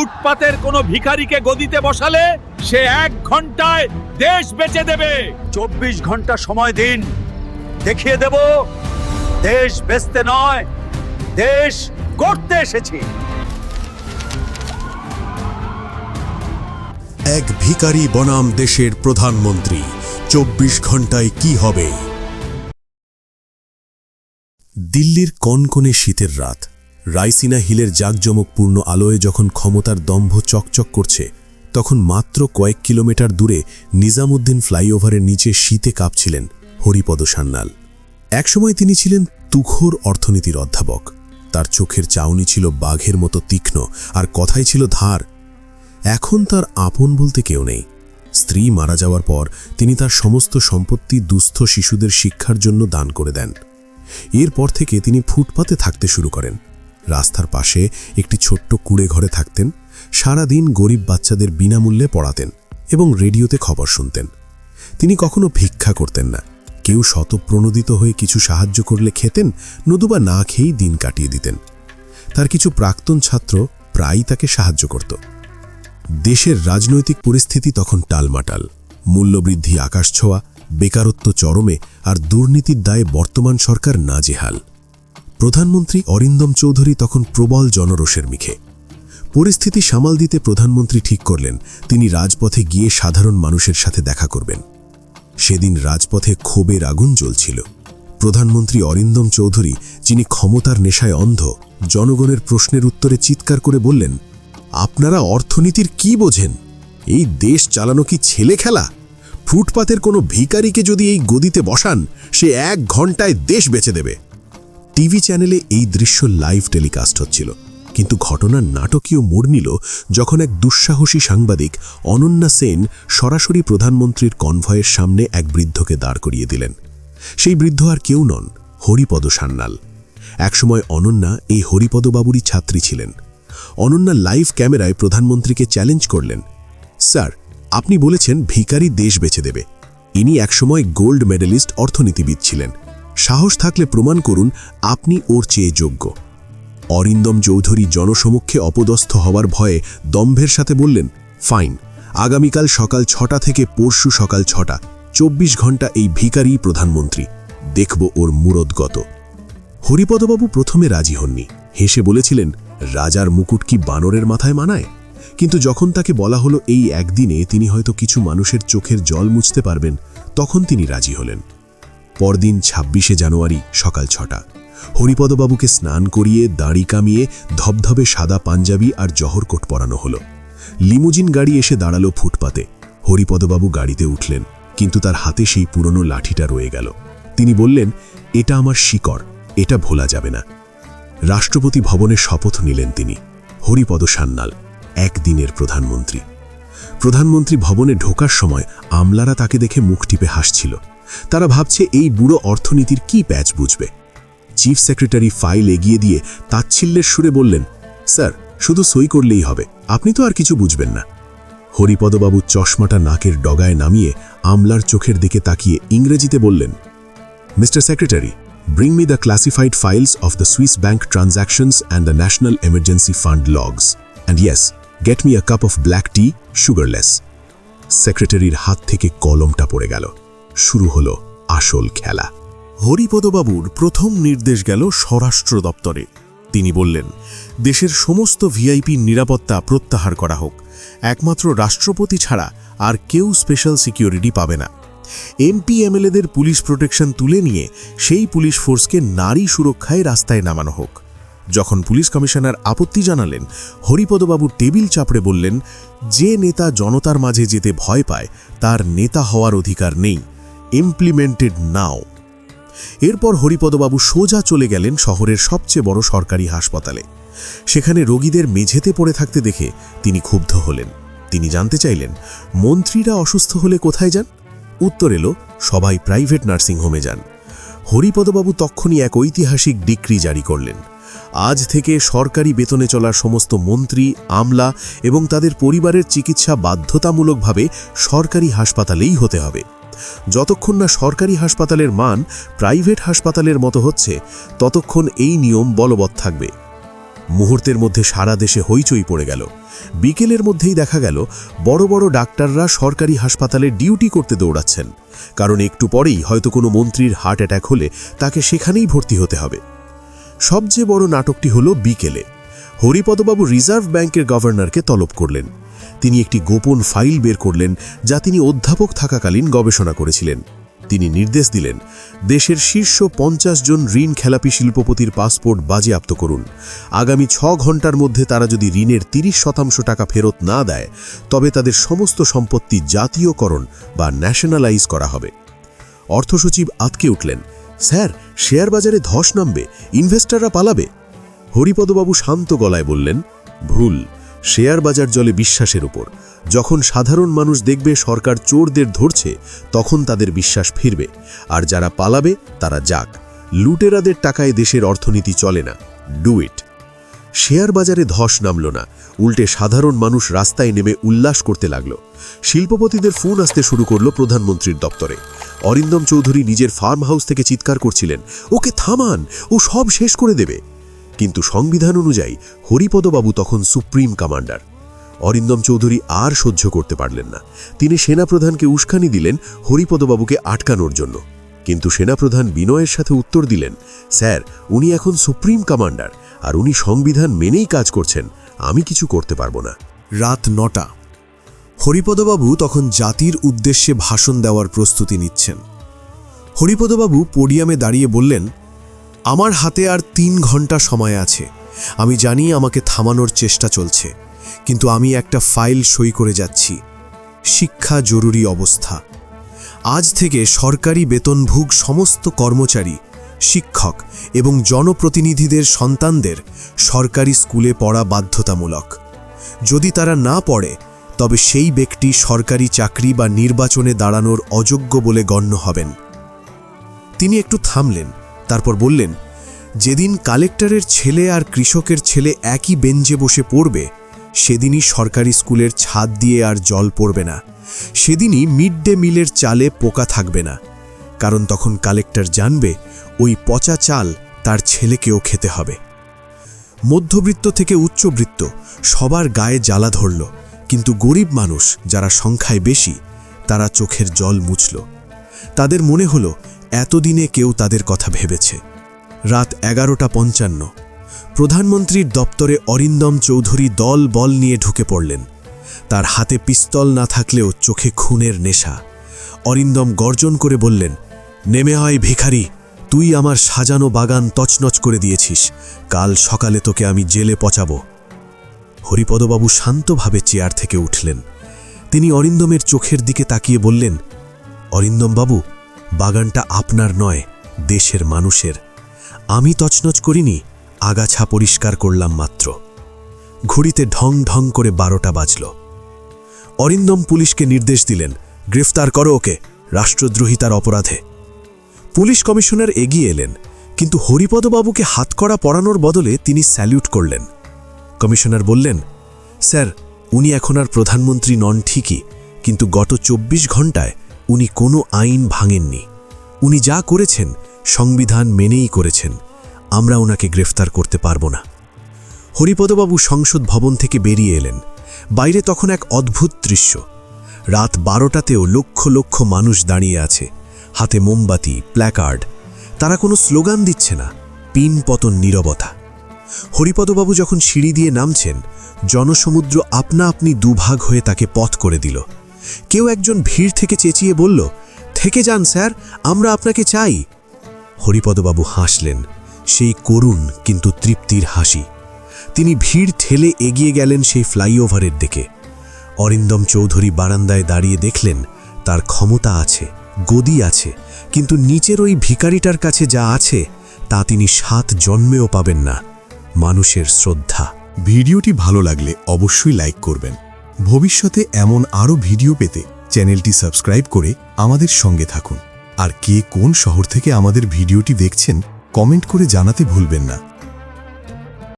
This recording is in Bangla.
ফুটপাতের কোনো ভিখারিকে গদিতে বসালে সে এক ঘন্টায় দেশ বেচে দেবে। চব্বিশ ঘণ্টা সময় দিন। দেখিয়ে দেব, দেশ বেচতে নয়, দেশ করতে এসেছি। এক ভিখারি বনাম দেশের প্রধানমন্ত্রী, চব্বিশ ঘন্টায় কি হবে? দিল্লির কনকনে শীতের রাত। রাইসিনা হিলের জাঁকজমকপূর্ণ আলোয় যখন ক্ষমতার দম্ভ চকচক করছে, তখন মাত্র কয়েক কিলোমিটার দূরে নিজামুদ্দিন ফ্লাইওভারের নিচে শীতে কাঁপছিলেন হরিপদ সান্যাল। একসময় তিনি ছিলেন তুখোর অর্থনীতির অধ্যাপক। তার চোখের চাউনি ছিল বাঘের মতো তীক্ষ্ণ আর কথাই ছিল ধার। এখন তার আপন বলতে কেউ নেই। স্ত্রী মারা যাওয়ার পর তিনি তার সমস্ত সম্পত্তি দুস্থ শিশুদের শিক্ষার জন্য দান করে দেন। এরপর থেকে তিনি ফুটপাতে থাকতে শুরু করেন। রাস্তার পাশে একটি ছোট্ট কুড়ে ঘরে থাকতেন সারা দিন গরিব বাচ্চাদের বিনামূল্যে পড়াতেন এবং রেডিওতে খবর শুনতেন। তিনি কখনো ভিক্ষা করতেন না। কেউ শতপ্রণোদিত হয়ে কিছু সাহায্য করলে খেতেন, নতুবা না খেয়েই দিন কাটিয়ে দিতেন। তার কিছু প্রাক্তন ছাত্র প্রায়ই তাকে সাহায্য করত। দেশের রাজনৈতিক পরিস্থিতি তখন টালমাটাল। মূল্যবৃদ্ধি আকাশছোঁয়া বেকারত্ব চরমে, আর দুর্নীতির দায়ে বর্তমান সরকার নাজেহাল। প্রধানমন্ত্রী অরিন্দম চৌধুরী তখন প্রবল জনরোষের মুখে। পরিস্থিতি সামাল দিতে প্রধানমন্ত্রী ঠিক করলেন, তিনি রাজপথে গিয়ে সাধারণ মানুষের সাথে দেখা করবেন। সেদিন রাজপথে ক্ষোভের আগুন জ্বলছিল। প্রধানমন্ত্রী অরিন্দম চৌধুরী, যিনি ক্ষমতার নেশায় অন্ধ, জনগণের প্রশ্নের উত্তরে চিৎকার করে বললেন, আপনারা অর্থনীতির কি বোঝেন? এই দেশ চালানো কি ছেলে খেলা? ফুটপাতের কোনো ভিখারিকে যদি এই গদিতে বসান, সে এক ঘন্টায় দেশ বেচে দেবে। টিভি চ্যানেলে এই দৃশ্য লাইভ টেলিকাস্ট হচ্ছিল। কিন্তু ঘটনার নাটকীয় মোড় নিল যখন এক দুঃসাহসী সাংবাদিক অনন্যা সেন সরাসরি প্রধানমন্ত্রীর কনভয়ের সামনে এক বৃদ্ধকে দাঁড় করিয়ে দিলেন। সেই বৃদ্ধ আর কেউ নন, হরিপদ সান্যাল। একসময় অনন্যা এই হরিপদবাবুরই ছাত্রী ছিলেন। অনন্যা লাইভ ক্যামেরায় প্রধানমন্ত্রীকে চ্যালেঞ্জ করলেন, স্যার, আপনি বলেছেন ভিখারি দেশ বেছে দেবে। ইনি একসময় গোল্ড মেডেলিস্ট অর্থনীতিবিদ ছিলেন। সাহস থাকলে প্রমাণ করুন আপনি ওর চেয়ে যোগ্য। অরিন্দম চৌধুরী জনসমক্ষে অপদস্থ হওয়ার ভয়ে দম্ভের সাথে বললেন, ফাইন, আগামীকাল সকাল ছটা থেকে পরশু সকাল ছটা, চব্বিশ ঘণ্টা এই ভিখারি প্রধানমন্ত্রী। দেখব ওর মুরদগত হরিপদবাবু প্রথমে রাজি হননি। হেসে বলেছিলেন, রাজার মুকুট কি বানরের মাথায় মানায়? কিন্তু যখন তাকে বলা হলো এই একদিনে তিনি হয়তো কিছু মানুষের চোখের জল মুছতে পারবেন, তখন তিনি রাজি হলেন। পরদিন ছাব্বিশে জানুয়ারি সকাল ছটা। হরিপদবাবুকে স্নান করিয়ে দাড়ি কামিয়ে ধবধবে সাদা পাঞ্জাবি আর জহরকোট পরানো হলো। লিমুজিন গাড়ি এসে দাঁড়াল ফুটপাতে। হরিপদবাবু গাড়িতে উঠলেন, কিন্তু তার হাতে সেই পুরনো লাঠিটা রয়ে গেল। তিনি বললেন, এটা আমার শিকড়, এটা ভোলা যাবে না। রাষ্ট্রপতি ভবনে শপথ নিলেন তিনি, হরিপদ সান্যাল, একদিনের প্রধানমন্ত্রী। প্রধানমন্ত্রী ভবনে ঢোকার সময় আমলারা তাকে দেখে মুখ টিপে হাসছিল। তারা ভাবছে এই বুড়ো অর্থনীতির কি প্যাচ বুঝবে চিফ সেক্রেটারি ফাইল এগিয়ে দিয়ে তাচ্ছিল্যের সুরে বললেন স্যার শুধু সই করলেই হবে আপনি তো আর কিছু বুঝবেন না হরিপদবাবু চশমাটা নাকের ডগায় নামিয়ে আমলার চোখের দিকে তাকিয়ে ইংরেজিতে বললেন mister secretary bring me the classified files of the Swiss bank transactions and the National Emergency Fund logs. And yes, get me a cup of black tea, sugarless. সেক্রেটারির হাত থেকে কলমটা পড়ে গেল শুরু হলো আসল খেলা। হরিপদবাবুর প্রথম নির্দেশ গেল স্বরাষ্ট্র দপ্তরে। তিনি বললেন, দেশের সমস্ত ভিআইপি নিরাপত্তা প্রত্যাহার করা হোক। একমাত্র রাষ্ট্রপতি ছাড়া আর কেউ স্পেশাল সিকিউরিটি পাবে না। এমপি, এমএলএদের পুলিশ প্রোটেকশন তুলে নিয়ে সেই পুলিশ ফোর্সকে নারী সুরক্ষায় রাস্তায় নামানো হোক। যখন পুলিশ কমিশনার আপত্তি জানালেন হরিপদবাবু টেবিল চাপড়ে বললেন, যে নেতা জনতার মাঝে যেতে ভয় পায়, তার নেতা হওয়ার অধিকার নেই। ইমপ্লিমেন্টেড নাও এরপর হরিপদবাবু সোজা চলে গেলেন শহরের সবচেয়ে বড় সরকারি হাসপাতালে। সেখানে রোগীদের মেঝেতে পড়ে থাকতে দেখে তিনি ক্ষুব্ধ হলেন। তিনি জানতে চাইলেন, মন্ত্রীরা অসুস্থ হলে কোথায় যান? উত্তর এলো, সবাই প্রাইভেট নার্সিংহোমে যান। হরিপদবাবু তক্ষণই এক ঐতিহাসিক ডিক্রি জারি করলেন। আজ থেকে সরকারি বেতনে চলার সমস্ত মন্ত্রী, আমলা এবং তাদের পরিবারের চিকিৎসা বাধ্যতামূলকভাবে সরকারি হাসপাতালেই হতে হবে। যতক্ষণ না সরকারি হাসপাতালের মান প্রাইভেট হাসপাতালের মতো হচ্ছে, ততক্ষণ এই নিয়ম বলবৎ থাকবে। মুহূর্তের মধ্যে সারা দেশে হইচই পড়ে গেল। বিকেলের মধ্যেই দেখা গেল, বড় বড় ডাক্তাররা সরকারি হাসপাতালে ডিউটি করতে দৌড়াচ্ছেন। কারণ একটু পরেই হয়তো কোনো মন্ত্রীর হার্ট অ্যাটাক হলে তাকে সেখানেই ভর্তি হতে হবে। সবচেয়ে বড় নাটকটি হল বিকেলে। হরিপদবাবু রিজার্ভ ব্যাংকের গভর্নরকে তলব করলেন। তিনি একটি গোপন ফাইল বের করলেন যা তিনি অধ্যাপক থাকাকালীন গবেষণা করেছিলেন। তিনি নির্দেশ দিলেন, দেশের শীর্ষ পঞ্চাশ জন ঋণ খেলাপি শিল্পপতির পাসপোর্ট বাজেয়াপ্ত করুন। আগামী ছ ঘণ্টার মধ্যে তারা যদি ঋণের তিরিশ শতাংশ টাকা ফেরত না দেয়, তবে তাদের সমস্ত সম্পত্তি জাতীয়করণ বা ন্যাশনালাইজ করা হবে। অর্থসচিব আতকে উঠলেন, স্যার শেয়ার বাজারে ধস নামবে, ইনভেস্টররা পালাবে? হরিপদবাবু শান্ত গলায় বললেন, ভুল। শেয়ার বাজার জলে বিশ্বাসের উপর। যখন সাধারণ মানুষ দেখবে সরকার চোরদের ধরছে, তখন তাদের বিশ্বাস ফিরবে। আর যারা পালাবে, তারা যাক। লুটেরাদের টাকায় দেশের অর্থনীতি চলে না। ডু ইট শেয়ার বাজারে ধস নামল না। উল্টে সাধারণ মানুষ রাস্তায় নেমে উল্লাস করতে লাগল। শিল্পপতিদের ফোন আসতে শুরু করল প্রধানমন্ত্রীর দপ্তরে। অরিন্দম চৌধুরী নিজের ফার্ম হাউস থেকে চিৎকার করছিলেন, ওকে থামান! ও সব শেষ করে দেবে! কিন্তু সংবিধান অনুযায়ী হরিপদবাবু তখন সুপ্রিম কমান্ডার। অরিন্দম চৌধুরী আর সহ্য করতে পারলেন না। তিনি সেনাপ্রধানকে উস্কানি দিলেন হরিপদবাবুকে আটকানোর জন্য। কিন্তু সেনাপ্রধান বিনয়ের সাথে উত্তর দিলেন, স্যার, উনি এখন সুপ্রিম কমান্ডার আর উনি সংবিধান মেনেই কাজ করছেন, আমি কিছু করতে পারব না। রাত নটা। হরিপদবাবু তখন জাতির উদ্দেশ্যে ভাষণ দেওয়ার প্রস্তুতি নিচ্ছেন। হরিপদবাবু পোডিয়ামে দাঁড়িয়ে বললেন আমার হাতে আর তিন ঘণ্টা সময় আছে। আমি জানি আমাকে থামানোর চেষ্টা চলছে, কিন্তু আমি একটা ফাইল সই করে যাচ্ছি। শিক্ষা জরুরি অবস্থা। আজ থেকে সরকারি বেতনভোগ সমস্ত কর্মচারী, শিক্ষক এবং জনপ্রতিনিধিদের সন্তানদের সরকারি স্কুলে পড়া বাধ্যতামূলক। যদি তারা না পড়ে, তবে সেই ব্যক্তি সরকারি চাকরি বা নির্বাচনে দাঁড়ানোর অযোগ্য বলে গণ্য হবেন। তিনি একটু থামলেন। তারপর বললেন, যেদিন কালেক্টরের ছেলে আর কৃষকের ছেলে একই বেঞ্চে বসে পড়বে, সেদিনই সরকারি স্কুলের ছাদ দিয়ে আর জল পড়বে না। সেদিনই মিড ডে মিলের চালে পোকা থাকবে না। কারণ তখন কালেক্টর জানবে, ওই পচা চাল তার ছেলেকেও খেতে হবে। মধ্যবৃত্ত থেকে উচ্চবৃত্ত সবার গায়ে জ্বালা ধরল, কিন্তু গরিব মানুষ যারা সংখ্যায় বেশি, তারা চোখের জল মুছল। তাদের মনে হলো এতদিনে কেউ তাদের কথা ভেবেছে। রাত এগারোটা পঞ্চান্ন। প্রধানমন্ত্রীর দপ্তরে অরিন্দম চৌধুরী দল বল নিয়ে ঢুকে পড়লেন। তার হাতে পিস্তল না থাকলেও চোখে খুনের নেশা। অরিন্দম গর্জন করে বললেন, নেমে হয় ভিখারি, তুই আমার সাজানো বাগান তছনছ করে দিয়েছিস। কাল সকালে তোকে আমি জেলে পচাবো। হরিপদবাবু শান্তভাবে চেয়ার থেকে উঠলেন। তিনি অরিন্দমের চোখের দিকে তাকিয়ে বললেন অরিন্দমবাবু বাগানটা আপনার নয়, দেশের মানুষের। আমি তছনছ করিনি, আগাছা পরিষ্কার করলাম মাত্র। ঘড়িতে ঢং ঢং করে বারোটা বাজল। অরিন্দম পুলিশকে নির্দেশ দিলেন, গ্রেফতার করো ওকে রাষ্ট্রদ্রোহিতার অপরাধে। পুলিশ কমিশনার এগিয়ে এলেন, কিন্তু হরিপদবাবুকে হাতকড়া পরানোর বদলে তিনি স্যালিউট করলেন। কমিশনার বললেন, স্যার, উনি এখন আর প্রধানমন্ত্রী নন ঠিকই, কিন্তু গত ২৪ ঘন্টায় উনি কোনো আইন ভাঙেননি। উনি যা করেছেন, সংবিধান মেনেই করেছেন। আমরা ওনাকে গ্রেফতার করতে পারব না। হরিপদবাবু সংসদ ভবন থেকে বেরিয়ে এলেন। বাইরে তখন এক অদ্ভুত দৃশ্য। রাত বারোটাতেও লক্ষ লক্ষ মানুষ দাঁড়িয়ে আছে। হাতে মোমবাতি, প্ল্যাকার্ড। তারা কোনো স্লোগান দিচ্ছে না। পিন পতন নীরবতা। হরিপদবাবু যখন সিঁড়ি দিয়ে নামছেন, জনসমুদ্র আপনা আপনি দুভাগ হয়ে তাকে পথ করে দিল। কেউ একজন ভিড় থেকে চেঁচিয়ে বলল, থেকে যান স্যার, আমরা আপনাকে চাই। হরিপদবাবু হাসলেন। সেই করুণ কিন্তু তৃপ্তির হাসি। তিনি ভিড় ঠেলে এগিয়ে গেলেন সেই ফ্লাইওভারের দিকে। অরিন্দম চৌধুরী বারান্দায় দাঁড়িয়ে দেখলেন, তার ক্ষমতা আছে, গদি আছে, কিন্তু নিচের ওই ভিকারিটার কাছে যা আছে, তা তিনি সাত জন্মেও পাবেন না। মানুষের শ্রদ্ধা। ভিডিওটি ভালো লাগলে অবশ্যই লাইক করবেন। ভবিষ্যতে এমন আরও ভিডিও পেতে চ্যানেলটি সাবস্ক্রাইব করে আমাদের সঙ্গে থাকুন। আর কে কোন শহর থেকে আমাদের ভিডিওটি দেখছেন, কমেন্ট করে জানাতে ভুলবেন না।